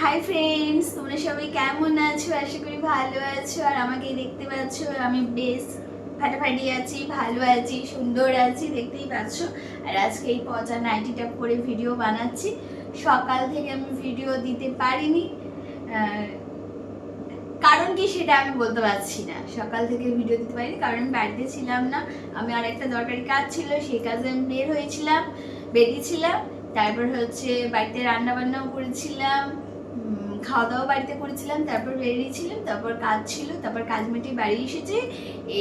Hi friends তোমরা সবাই কেমন আছো? আশা করি ভালো আছো। আর আমাকে দেখতে পাচ্ছ, আমি বেশ ফাটাফাটি আছি, ভালো আছি, সুন্দর আছি, দেখতেই পাচ্ছ। আর আজকে এই পচা নাইটিটা করে ভিডিও বানাচ্ছি। সকাল থেকে আমি ভিডিও দিতে পারিনি। কারণ কি সেটা আমি বলতে পারছি না। সকাল থেকে ভিডিও দিতে পারিনি, কারণ বাড়িতে ছিলাম না। আমি আর একটা দরকারি কাজ ছিল, সেই কাজে আমি বের হয়েছিলাম, বেরিয়েছিলাম। তারপর হচ্ছে বাড়িতে রান্না বান্নাও করেছিলাম। খাওয়া দাওয়া বাড়িতে করেছিলাম, তারপর বেরিয়েছিলাম, তারপর কাজ ছিল, তারপর কাজ মিটিয়ে বাড়ি এসেছি,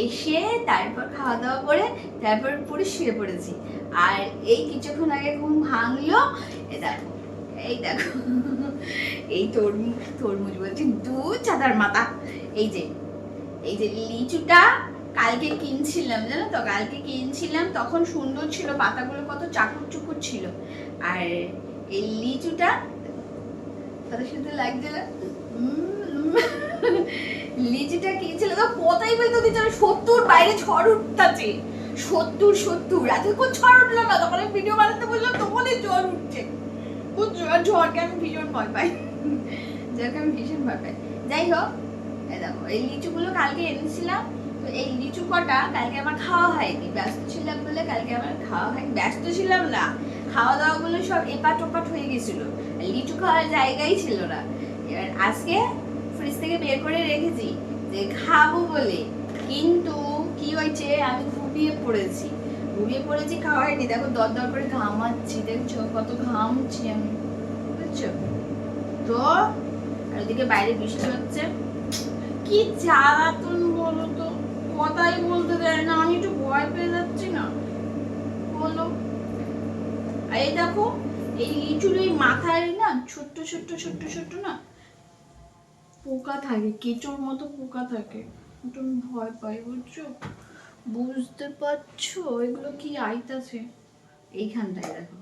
এসে তারপর খাওয়া দাওয়া করে, তারপর পুরো শুয়ে পড়েছি। আর এই কিছুক্ষণ আগে ঘুম ভাঙলো এ দেখো, এই দেখো, এই তরমুজ তরমুজ বলছি, দু চাদার মাথা, এই যে এই যে লিচুটা কালকে কিনছিলাম, জানো তো, কালকে কিনছিলাম, তখন সুন্দর ছিল, পাতাগুলো কত চাকুর চুকুর ছিল। আর এই লিচুটা লিচুটা কি? ছিল তো কোথায় দিচ্ছে সত্তর, বাইরে ঝড় উঠতেছে। সত্তর সত্তর। এতক্ষণ ঝড় উঠল না? তখন আমি ভিডিও বানাতে বললাম তখনই ঝড় উঠছে। ঝড়কে আমি ভীষণ ভয় পাই আমি ভীষণ ভয় পাই। যাই হোক, এই দেখো, এই লিচুগুলো কালকে এনেছিলাম। তো এই লিচু কটা কালকে আমার খাওয়া হয়নি। ব্যস্ত ছিলাম বলে কালকে আমার খাওয়া হয়নি। ব্যস্ত ছিলাম না। খাওয়া দাওয়া গুলো সব এপাট ওপাট হয়ে গেছিল। লিচু খাওয়ার জায়গাই ছিল না। এবার আজকে ফ্রিজ থেকে বের করে রেখেছি, যে খাব বলে। কিন্তু কি হয়েছে? আমি ঘুমিয়ে পড়েছি। ঘুমিয়ে পড়েছি, খাওয়া হয়নি। দেখো দর দর করে ঘামাচ্ছি। দেখছ কত ঘামছি আমি। বুঝছ? তো, আর ওদিকে বাইরে বৃষ্টি হচ্ছে। কি জ্বালাতন বলো তো? কথাই বলতে দেয় না। আমি একটু ভয় পেয়ে যাচ্ছি না। বলো। এই দেখো এই লিচুর এই মাথায় না ছোট্ট ছোট্ট ছোট্ট ছোট্ট না পোকা থাকে, কেঁচোর মতো পোকা থাকে। আমি ভয় পাই, বুঝছ? বুঝতে পারছ? এগুলো কি আইতাছে এইখানটায় দেখো।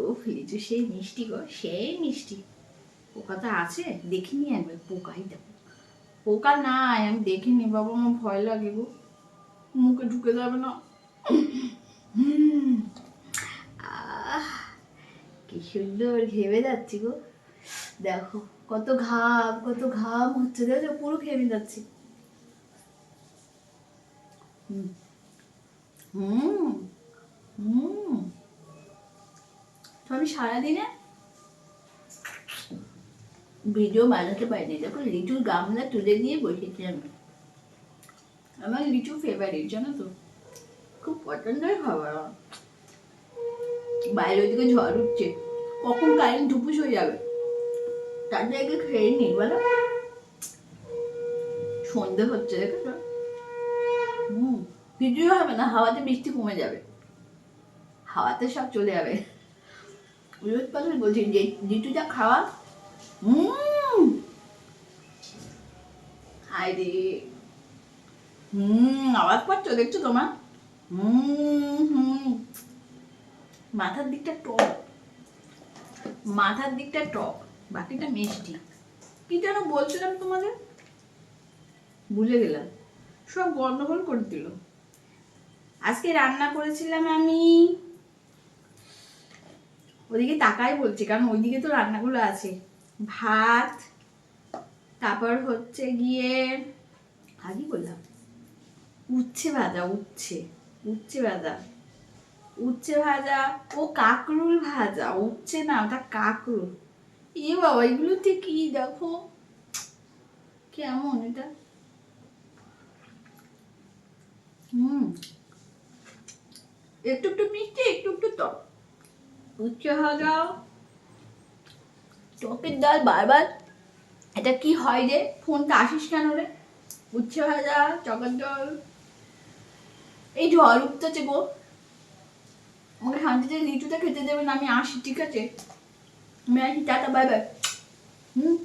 ও লিচু সেই মিষ্টি গো, সেই মিষ্টি। পোকা তো আছে, দেখিনি একবার, পোকাই দেখো। পোকা নাই, আমি দেখিনি, বাবা, আমার ভয় লাগে গো। মুখে ঢুকে যাবে না। হুম। সুন্দর ঘেমে যাচ্ছি গো। দেখো, কত ঘাম কত ঘাম হচ্ছে, দেখো, পুরো ঘেমে যাচ্ছি। আমি সারাদিনে ভিডিও বানাতে পারিনি। দেখো, লিচুর গামলা তুলে নিয়ে বসেছি আমি। আমার লিচু ফেভারিট জানো তো? খুব পছন্দের খাবার। বাইরে ওইদিকে ঝড় উঠছে। কখন কারেন্ট ধুপুস হয়ে যাবে? তার জায়গায় খেয়ে নি, বলো। সন্ধে হচ্ছে, দেখেছ? হুম, কিছুই হবে না, হাওয়াতে বৃষ্টি কমে যাবে। হাওয়াতে সব চলে যাবে। পাগল বলছি, যে লিচুটা খাওয়া, হুম। হাই রে। হুম, আওয়াজ পাচ্ছ, দেখছ তোমার? হুম হুম। মাথার দিকটা টক। মাথার দিকটা টক, বাকিটা মিষ্টি। কি যেন বলছিলাম তোমাদের? ভুলে গেলাম। সব গন্ডগোল করে দিল। আজকে রান্না করেছিলাম আমি, ওদিকে তাকাই বলছি, কারণ ওইদিকে তো রান্নাগুলো আছে। ভাত, তারপর হচ্ছে গিয়ে আগে বললাম? উচ্ছে ভাজা, উচ্ছে উচ্ছে ভাজা। উচ্ছে ভাজা, ও কাকরুল ভাজা, উচ্ছে না, ওটা কাকরুল। এ বাবা এগুলোতে কি দেখো। কেমন এটা? হুম। একটু একটু মিষ্টি, একটু একটু টক। উচ্ছে ভাজা। টকের ডাল বারবার। এটা কি হয় রে? ফোনটা আসিস কেন রে? উচ্ছে ভাজা চকের ডাল। এই ঝড় উঠতেছে গো। শান্তিতে লিচুটা খেতে দেবেন আমি আসি ঠিক আছে? আমি আসি টাটা বাই বাই হুম।